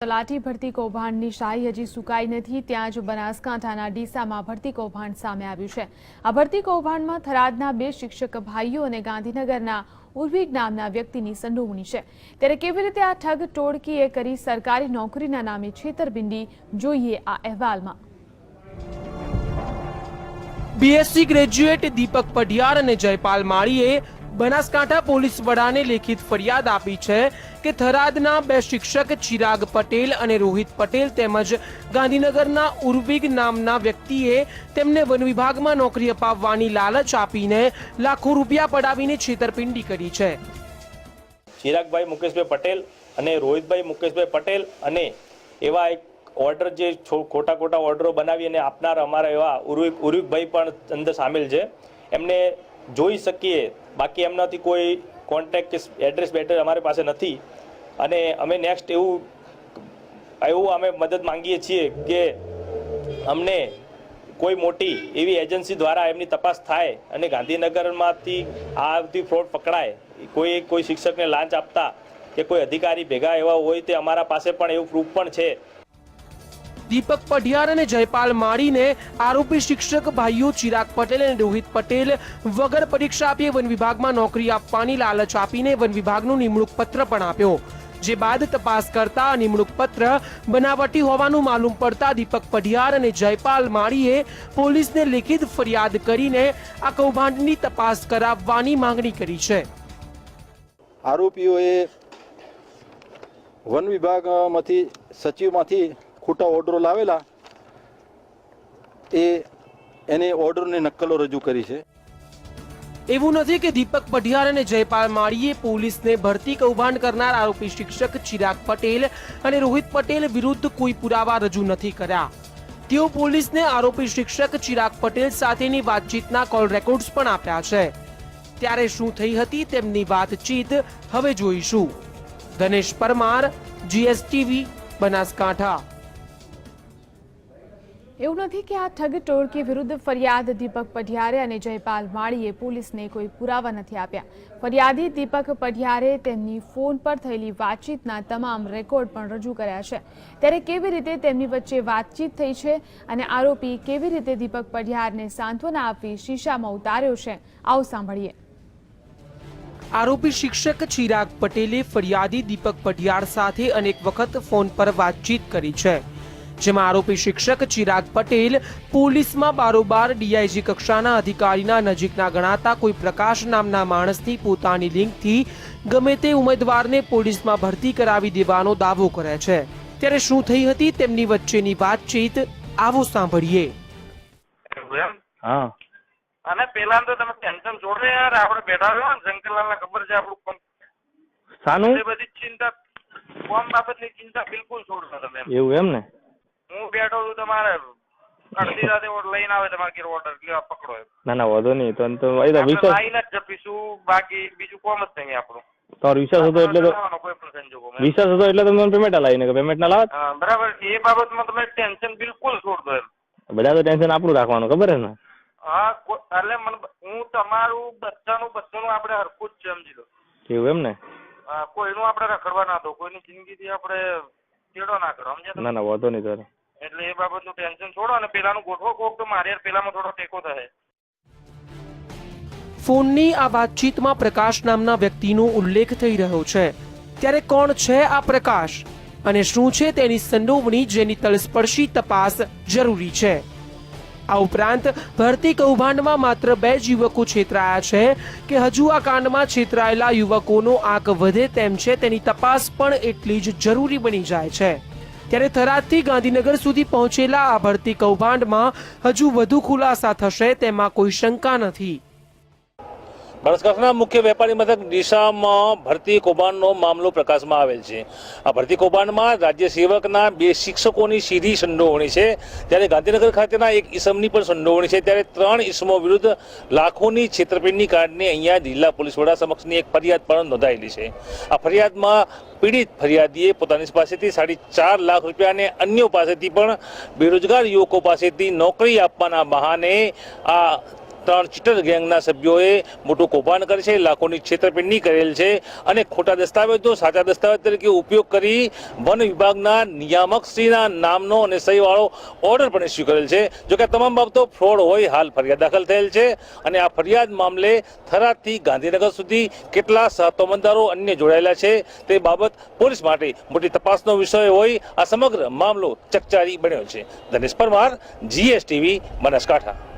તલાટી ભરતી કૌભાંડની શાહી હજી સુકાઈ નથી, ત્યાં જ બનાસકાંઠાના ડીસામાં ભરતી કૌભાંડ સામે આવ્યું છે. આ ભરતી કૌભાંડમાં થરાદના બે શિક્ષક ભાઈઓ અને ગાંધીનગરના ઉર્વિક નામના વ્યક્તિની સંડોવણી છે. ત્યારે કેવી રીતે આ ઠગ ટોળકીએ કરી સરકારી નોકરીના નામે છેતરપિંડી, જોઈએ આ અહેવાલમાં. બીએસસી ગ્રેજ્યુએટ દીપક પઢિયાર અને જયપાલ માળીએ બનાસકાંઠા પોલીસ વડાને લેખિત ફરિયાદ આપી છે કે થરાદના બે શિક્ષક ચિરાગ પટેલ અને રોહિત પટેલ તેમજ ગાંધીનગરના ઉર્વિગ નામના વ્યક્તિએ તેમને વન વિભાગમાં નોકરી અપાવવાની લાલચ આપીને લાખો રૂપિયા પડાવીને છેતરપિંડી કરી છે. ચિરાગભાઈ મુકેશભાઈ પટેલ અને રોહિતભાઈ મુકેશભાઈ પટેલ અને એવા એક ઓર્ડર જે ખોટા ખોટા ઓર્ડરો બનાવી અને આપનાર અમારા એવા ઉર્વિક ઉર્વિકભાઈ પણ અંદર સામેલ છે. એમને જોઈ શકીએ. બાકી એમનાથી કોઈ કોન્ટેક કે એડ્રેસ બેટર અમારી પાસે નથી. અને અમે નેક્સ્ટ એવું એવું અમે મદદ માંગીએ છીએ કે અમને કોઈ મોટી એવી એજન્સી દ્વારા એમની તપાસ થાય અને ગાંધીનગરમાંથી આ બધી ફ્રોડ પકડાય. કોઈ કોઈ શિક્ષકને લાંચ આપતા કે કોઈ અધિકારી ભેગા એવા હોય તે અમારા પાસે પણ એવું પ્રૂફ પણ છે. દીપક પઢિયાર અને જયપાલ માળીને આરોપી શિક્ષક ભાઈઓ ચિરાગ પટેલ અને રોહિત પટેલ વગર પરીક્ષા આપીએ વન વિભાગમાં નોકરી આપવાની લાલચ આપીને વન વિભાગનું નિમણૂક પત્ર પણ આપ્યો. જે બાદ તપાસ કરતા નિમણૂક પત્ર બનાવટી હોવાનું માલુમ પડતા દીપક પઢિયાર અને જયપાલ માળીએ પોલીસને લેખિત ફરિયાદ કરીને આ કૌભાંડની તપાસ કરાવવાની માંગણી કરી છે. આરોપીઓએ વન વિભાગમાંથી, સચિવમાંથી ખોટા ઓર્ડરો લાવેલા, એ એને ઓર્ડરની નકલો રજૂ કરી છે. એવું નથી કે દીપક પઢિયાર અને જયપાલ માળીએ પોલીસને ભરતી કૌભાંડ કરનાર આરોપી શિક્ષક ચિરાગ પટેલ અને રોહિત પટેલ વિરુદ્ધ કોઈ પુરાવા રજૂ નથી કર્યા. તેઓ પોલીસને આરોપી શિક્ષક ચિરાગ પટેલ સાથેની વાતચીતના કોલ રેકોર્ડ્સ પણ આપ્યા છે. ત્યારે શું થઈ હતી તેમની વાતચીત હવે જોઈશું. ધનેશ પરમાર જીએસટીવી બનાસકાંઠા. એવું નથી કે આ ઠગ ટોળકી વિરુદ્ધ ફરિયાદ દીપક પઢિયારે અને જયપાલ માળીએ પોલીસને કોઈ પુરાવા નથી આપ્યા. ફરિયાદી દીપક પઢિયારે તેમની ફોન પર થયેલી વાતચીતના તમામ રેકોર્ડ પણ રજૂ કર્યા છે. ત્યારે કેવી રીતે તેમની વચ્ચે વાતચીત થઈ છે અને આરોપી કેવી રીતે દીપક પઢિયારને સાંત્વના આપી શીશામાં ઉતાર્યો છે, આવો સાંભળીએ. આરોપી શિક્ષક ચિરાગ પટેલે ફરિયાદી દીપક પઢિયાર સાથે અનેક વખત ફોન પર વાતચીત કરી છે. જેમાં આરોપી શિક્ષક ચિરાગ પટેલ પોલીસમાં બારોબાર ડીઆઈજી કક્ષાના અધિકારીના નજીકના ગણાતા કોઈ પ્રકાશ નામના માણસની પોતાની લિંકથી ગમે તે ઉમેદવારને પોલીસમાં ભરતી કરાવી દેવાનો દાવો કરે છે. ત્યારે શું થઈ હતી તેમની વચ્ચેની વાતચીત? આવો સાંભળીએ. હા. અને પેલા તો તમે ટેન્શન છોડો યાર આપણે બેઠા રહ્યો ને શંકરલાલ ને ખબર છે આપણું કોમ સાનું? બધી ચિંતા કોમ બાબતની ચિંતા બિલકુલ છોડો તમે એવું એમ ને? હું બેઠો છું તમારે અડધી રાતે ઓર્ડર લઈને આવે તમારે ઘેર ઓર્ડર લેવા પકડો એમ. ના ના વાંધો નહીં તો તો એ તો આપણે વિશ્વાસ લાઈને જ જપીશું બાકી બીજું કોમ જ નહીં આપણું. તમારો વિશ્વાસ હતો એટલે તો લાવવાનો કોઈ પણ સંજોગોમાં એમ. વિશ્વાસ હતો એટલે તમે પેમેન્ટ લાવીને પેમેન્ટ ના લાવત? હા, બરાબર એ બાબતમાં તમે ટેન્શન બિલકુલ છોડ દો એમ. બધા તો ટેન્શન આપણું રાખવાનું ખબર છે ને? હા કો- એટલે મને હું તમારું બચ્ચાનું બચ્ચાનું આપણે હરખું જ છે સમજી લો એવું એમ ને? હા, કોઈનું આપણે રખડવા ના દો કોઈની જિંદગીથી આપણે ચેડો ના કરો સમજ્યા તમે? ના ના વાંધો નહીં સર એટલે એ બાબતનું ટેન્શન છોડો અને પેલાનું ગોઠવો, કોક તો મારે પેલામાં થોડો ટેકો થશે ફોનની આ વાતચીતમાં પ્રકાશ નામના વ્યક્તિનો ઉલ્લેખ થઈ રહ્યો છે. ત્યારે કોણ છે આ પ્રકાશ? અને શું છે તેની સંડોવણી જેની તલસ્પર્શી તપાસ જરૂરી છે? આ ઉપરાંત, ભરતી કૌભાંડમાં માત્ર બે યુવકો છેતરાયા છે કે હજુ આ કાંડમાં છેતરાયેલા યુવકોનો આંક વધે તેમ છે તેની તપાસ પણ એટલી જ જરૂરી બની જાય છે. ત્યારે થરાદથી ગાંધીનગર સુધી પહોંચેલા આ ભરતી કૌભાંડમાં હજુ વધુ ખુલાસા થશે તેમાં કોઈ શંકા નથી. બનાસકાંઠાના મુખ્ય વેપારી મથક ડીસામાં ભરતી કૌભાંડનો મામલો પ્રકાશમાં આવેલ છે. આ ભરતી કૌભાંડમાં રાજ્ય સેવકના બે શિક્ષકોની સીધી સંડોવણી છે. ત્યારે ગાંધીનગર ખાતેના એક ઈસમની પણ સંડોવણી છે. ત્યારે ત્રણ ઈસમો વિરુદ્ધ લાખોની છેતરપિંડી કાઢને અહીંયા જિલ્લા પોલીસ વડા સમક્ષની એક ફરિયાદ પણ નોંધાયેલી છે. આ ફરિયાદમાં પીડિત ફરિયાદીએ પોતાની પાસેથી સાડી ચાર લાખ રૂપિયા અને અન્યો પાસેથી પણ બેરોજગાર યુવકો પાસેથી નોકરી આપવાના બહાને આ ત્રણ ચીટર ગેંગના સભ્યોએ મોટું કૌભાંડ કરે છે, લાખોની છેતરપિંડી કરેલ છે અને ખોટા દસ્તાવેજો સાચા દસ્તાવેજ તરીકે ઉપયોગ કરી વન વિભાગના નિયામક શ્રીના નામનો અને સહીવાળો ઓર્ડર પણ ઇસ્યુ કરેલ છે. જો કે આ તમામ બાબતો ફ્રોડ હોય હાલ ફરિયાદ દાખલ થયેલ છે અને આ ફરિયાદ મામલે થરાદથી ગાંધીનગર સુધી કેટલા સહતોમંદારો અન્ય જોડાયેલા છે તે બાબત પોલીસ માટે મોટી તપાસનો વિષય હોય આ સમગ્ર મામલો ચકચારી બન્યો છે. ધનેશ પરમાર જીએસટીવી બનાસકાંઠા.